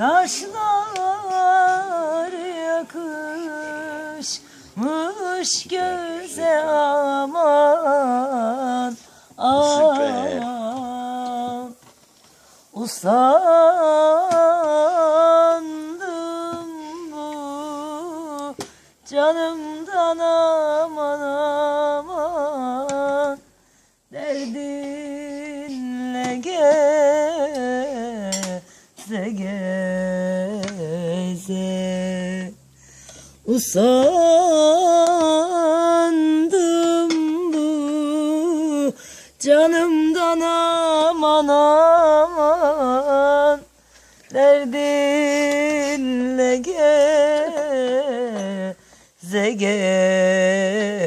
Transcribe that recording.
Kaşlar yakışmış göze aman aman. Usandım bu canımdan aman aman geze geze Usandım bu canımdan aman aman. Derdinle geze geze